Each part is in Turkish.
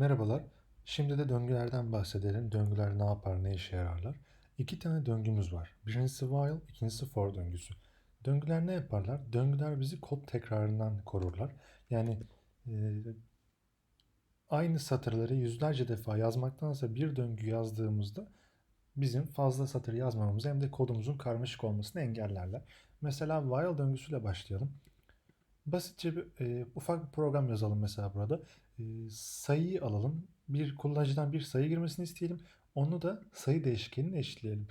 Merhabalar. Şimdi de döngülerden bahsedelim. Döngüler ne yapar, ne işe yararlar? İki tane döngümüz var. Birincisi while, ikincisi for döngüsü. Döngüler ne yaparlar? Döngüler bizi kod tekrarından korurlar. Yani e, aynı satırları yüzlerce defa yazmaktansa bir döngü yazdığımızda bizim fazla satır yazmamamızı hem de kodumuzun karmaşık olmasını engellerler. Mesela while döngüsüyle başlayalım. Basitçe bir e, ufak bir program yazalım mesela burada. E, sayıyı alalım. Bir kullanıcıdan bir sayı girmesini isteyelim. Onu da sayı değişkenine eşitleyelim.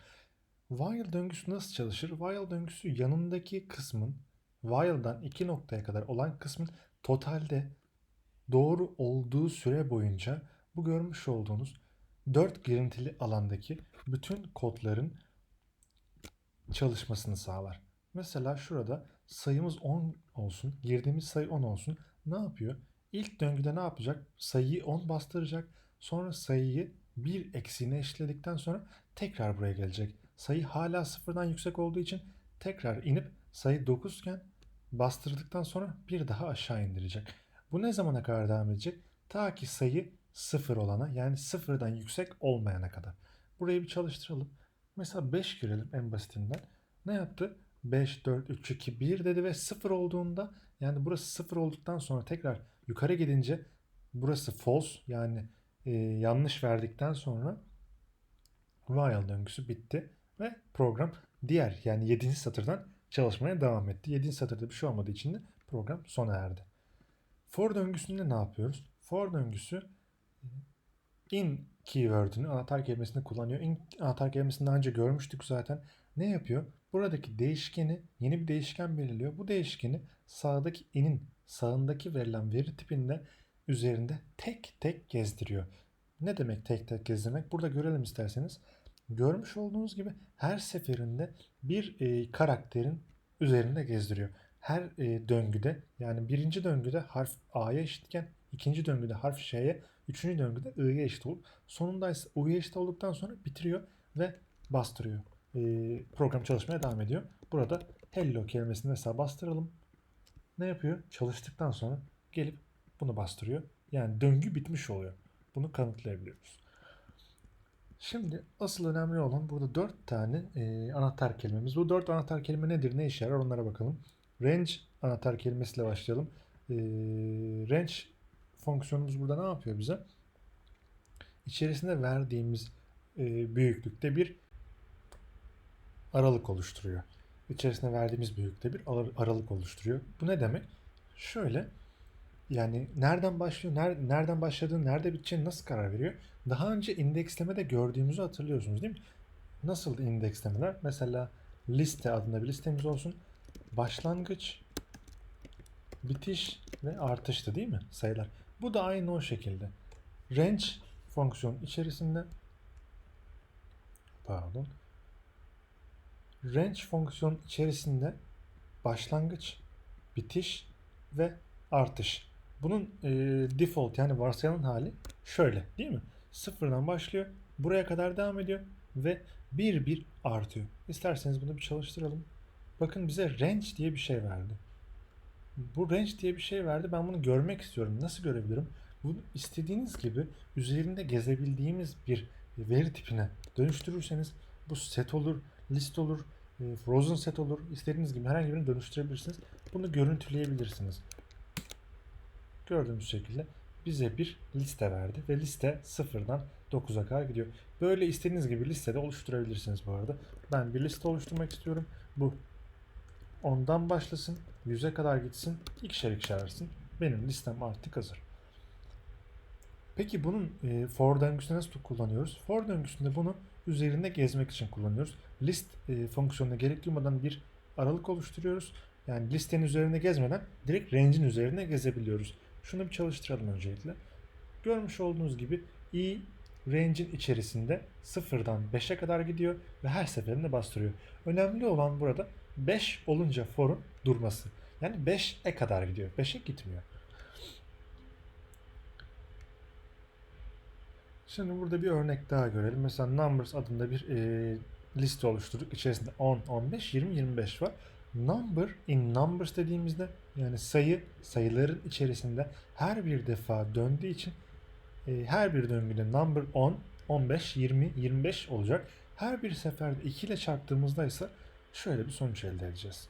While döngüsü nasıl çalışır? While döngüsü yanındaki kısmın while'dan iki noktaya kadar olan kısmın totalde doğru olduğu süre boyunca bu görmüş olduğunuz dört girintili alandaki bütün kodların çalışmasını sağlar. Mesela şurada sayımız 10 olsun, girdiğimiz sayı 10 olsun. Ne yapıyor? İlk döngüde ne yapacak? Sayıyı 10 bastıracak. Sonra sayıyı 1 eksiğine eşitledikten sonra tekrar buraya gelecek. Sayı hala sıfırdan yüksek olduğu için tekrar inip sayı 9 iken bastırdıktan sonra bir daha aşağı indirecek. Bu ne zamana kadar devam edecek? Ta ki sayı sıfır olana yani sıfırdan yüksek olmayana kadar. Burayı bir çalıştıralım. Mesela 5 girelim en basitinden. Ne yaptı? 5, 4, 3, 2, 1 dedi ve 0 olduğunda yani burası 0 olduktan sonra tekrar yukarı gidince burası false yani e, yanlış verdikten sonra while döngüsü bitti ve program diğer yani 7. satırdan çalışmaya devam etti. 7. satırda bir şey olmadığı için de program sona erdi. For döngüsünde ne yapıyoruz? For döngüsü in keyword'ünü anahtar kelimesini kullanıyor. In anahtar kelimesini daha önce görmüştük zaten. Ne yapıyor? Buradaki değişkeni yeni bir değişken belirliyor. Bu değişkeni sağdaki in'in sağındaki verilen veri tipinde üzerinde tek tek gezdiriyor. Ne demek tek tek gezdirmek? Burada görelim isterseniz. Görmüş olduğunuz gibi her seferinde bir e, karakterin üzerinde gezdiriyor. Her e, döngüde yani birinci döngüde harf A'ya eşitken ikinci döngüde harf Ş'ye, üçüncü döngüde I'ye eşit olup sonunda ise U'ya eşit olduktan sonra bitiriyor ve bastırıyor. E, program çalışmaya devam ediyor. Burada hello kelimesini mesela bastıralım. Ne yapıyor? Çalıştıktan sonra gelip bunu bastırıyor. Yani döngü bitmiş oluyor. Bunu kanıtlayabiliyoruz. Şimdi asıl önemli olan burada dört tane e, anahtar kelimemiz. Bu dört anahtar kelime nedir, ne işe yarar onlara bakalım. Range anahtar kelimesiyle başlayalım. E, range fonksiyonumuz burada ne yapıyor bize? İçerisinde verdiğimiz e, büyüklükte bir aralık oluşturuyor. İçerisine verdiğimiz büyüklükte bir aralık oluşturuyor. Bu ne demek? Şöyle yani nereden başlıyor, ner, nereden başladığını, nerede biteceğini nasıl karar veriyor? Daha önce indekslemede gördüğümüzü hatırlıyorsunuz değil mi? Nasıl indekslemeler? Mesela liste adında bir listemiz olsun. Başlangıç, bitiş ve artıştı değil mi sayılar? Bu da aynı o şekilde. Range fonksiyon içerisinde pardon range fonksiyon içerisinde başlangıç, bitiş ve artış. Bunun e, default yani varsayılan hali şöyle değil mi? Sıfırdan başlıyor, buraya kadar devam ediyor ve bir bir artıyor. İsterseniz bunu bir çalıştıralım. Bakın bize range diye bir şey verdi. Bu range diye bir şey verdi. Ben bunu görmek istiyorum. Nasıl görebilirim? Bunu istediğiniz gibi üzerinde gezebildiğimiz bir veri tipine dönüştürürseniz bu set olur, list olur, e, frozen set olur. İstediğiniz gibi herhangi birini dönüştürebilirsiniz. Bunu görüntüleyebilirsiniz. Gördüğümüz şekilde bize bir liste verdi ve liste sıfırdan 9'a kadar gidiyor. Böyle istediğiniz gibi listede oluşturabilirsiniz bu arada. Ben bir liste oluşturmak istiyorum. Bu ondan başlasın, 100'e kadar gitsin, ikişer ikişer arasın. Benim listem artık hazır. Peki bunun e, for döngüsünü nasıl kullanıyoruz? For döngüsünde bunu üzerinde gezmek için kullanıyoruz. List e, fonksiyonuna gerek duymadan bir aralık oluşturuyoruz. Yani listenin üzerinde gezmeden direkt range'in üzerine gezebiliyoruz. Şunu bir çalıştıralım öncelikle. Görmüş olduğunuz gibi i range'in içerisinde sıfırdan 5'e kadar gidiyor ve her seferinde bastırıyor. Önemli olan burada 5 olunca for'un durması. Yani 5'e kadar gidiyor. 5'e gitmiyor. Şimdi burada bir örnek daha görelim. Mesela numbers adında bir e, liste oluşturduk. İçerisinde 10, 15, 20, 25 var. Number in numbers dediğimizde yani sayı sayıların içerisinde her bir defa döndüğü için e, her bir döngüde number 10, 15, 20, 25 olacak. Her bir seferde 2 ile çarptığımızda ise şöyle bir sonuç elde edeceğiz.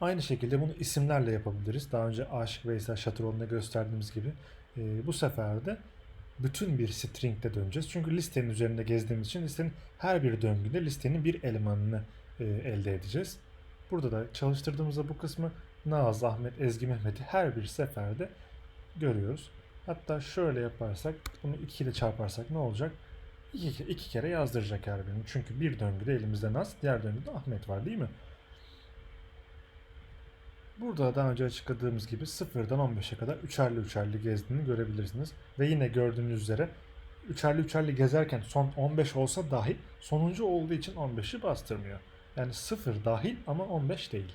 Aynı şekilde bunu isimlerle yapabiliriz. Daha önce Aşık Veysel Şatıroğlu'nda gösterdiğimiz gibi. E, bu sefer de bütün bir string'de döneceğiz. Çünkü listenin üzerinde gezdiğimiz için listenin her bir döngüde listenin bir elemanını e, elde edeceğiz. Burada da çalıştırdığımızda bu kısmı Naz, Ahmet, Ezgi, Mehmet'i her bir seferde görüyoruz. Hatta şöyle yaparsak, bunu 2 ile çarparsak ne olacak? 2 iki kere yazdıracak her birini. Çünkü bir döngüde elimizde Naz, diğer döngüde Ahmet var değil mi? Burada daha önce açıkladığımız gibi 0'dan 15'e kadar üçerli üçerli gezdiğini görebilirsiniz. Ve yine gördüğünüz üzere üçerli üçerli gezerken son 15 olsa dahi sonuncu olduğu için 15'i bastırmıyor. Yani 0 dahil ama 15 değil.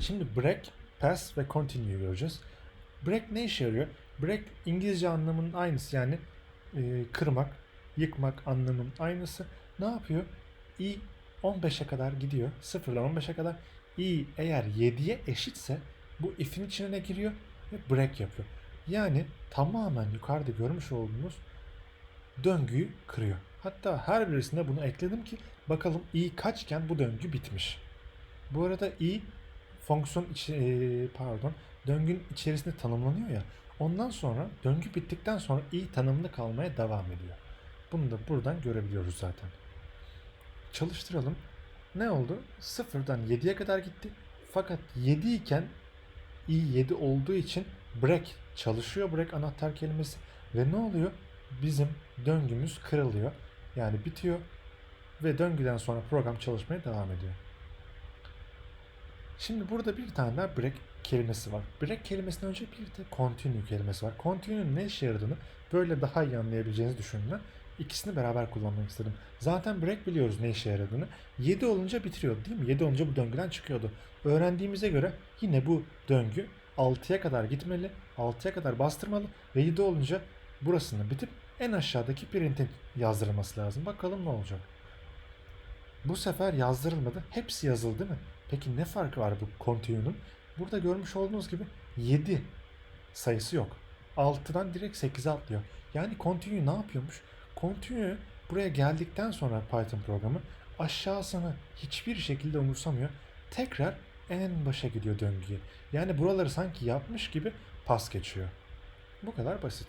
Şimdi break, pass ve continue göreceğiz. Break ne işe yarıyor? Break İngilizce anlamının aynısı yani e, kırmak, yıkmak anlamının aynısı. Ne yapıyor? i 15'e kadar gidiyor. 0'dan 15'e kadar. İ eğer 7'ye eşitse bu if'in içine ne giriyor? Ve break yapıyor. Yani tamamen yukarıda görmüş olduğunuz döngüyü kırıyor. Hatta her birisinde bunu ekledim ki bakalım i kaçken bu döngü bitmiş. Bu arada i fonksiyon içi, e, pardon döngünün içerisinde tanımlanıyor ya. Ondan sonra döngü bittikten sonra i tanımlı kalmaya devam ediyor. Bunu da buradan görebiliyoruz zaten. Çalıştıralım. Ne oldu? Sıfırdan 7'ye kadar gitti. Fakat 7 iken i 7 olduğu için break çalışıyor. Break anahtar kelimesi. Ve ne oluyor? Bizim döngümüz kırılıyor. Yani bitiyor. Ve döngüden sonra program çalışmaya devam ediyor. Şimdi burada bir tane daha break kelimesi var. Break kelimesinden önce bir de continue kelimesi var. Continue'nin ne işe yaradığını böyle daha iyi anlayabileceğinizi düşündüm. İkisini beraber kullanmak istedim. Zaten break biliyoruz ne işe yaradığını. 7 olunca bitiriyordu değil mi? 7 olunca bu döngüden çıkıyordu. Öğrendiğimize göre yine bu döngü 6'ya kadar gitmeli, 6'ya kadar bastırmalı ve 7 olunca burasını bitip en aşağıdaki print'in yazdırılması lazım. Bakalım ne olacak. Bu sefer yazdırılmadı. Hepsi yazıldı değil mi? Peki ne farkı var bu continue'nun? Burada görmüş olduğunuz gibi 7 sayısı yok. 6'dan direkt 8'e atlıyor. Yani continue ne yapıyormuş? Continue buraya geldikten sonra Python programı aşağısını hiçbir şekilde umursamıyor. Tekrar en başa gidiyor döngüye. Yani buraları sanki yapmış gibi pas geçiyor. Bu kadar basit.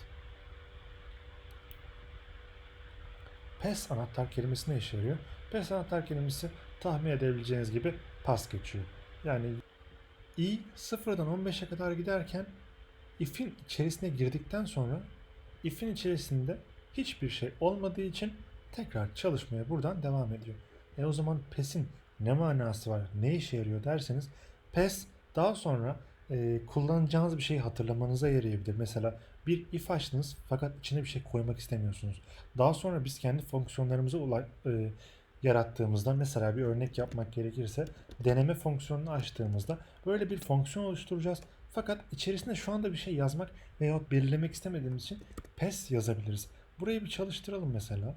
PES anahtar kelimesi ne işe yarıyor? PES anahtar kelimesi tahmin edebileceğiniz gibi pas geçiyor. Yani i sıfırdan 15'e kadar giderken if'in içerisine girdikten sonra if'in içerisinde hiçbir şey olmadığı için tekrar çalışmaya buradan devam ediyor. E o zaman PES'in ne manası var, ne işe yarıyor derseniz PES daha sonra e, kullanacağınız bir şeyi hatırlamanıza yarayabilir. Mesela bir if açtınız fakat içine bir şey koymak istemiyorsunuz. Daha sonra biz kendi fonksiyonlarımızı ula- e, yarattığımızda mesela bir örnek yapmak gerekirse deneme fonksiyonunu açtığımızda böyle bir fonksiyon oluşturacağız. Fakat içerisinde şu anda bir şey yazmak veya belirlemek istemediğimiz için PES yazabiliriz. Burayı bir çalıştıralım mesela.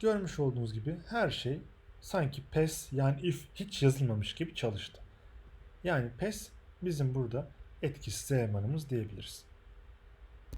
Görmüş olduğunuz gibi her şey sanki PES yani if hiç yazılmamış gibi çalıştı. Yani PES bizim burada etkisiz elemanımız diyebiliriz.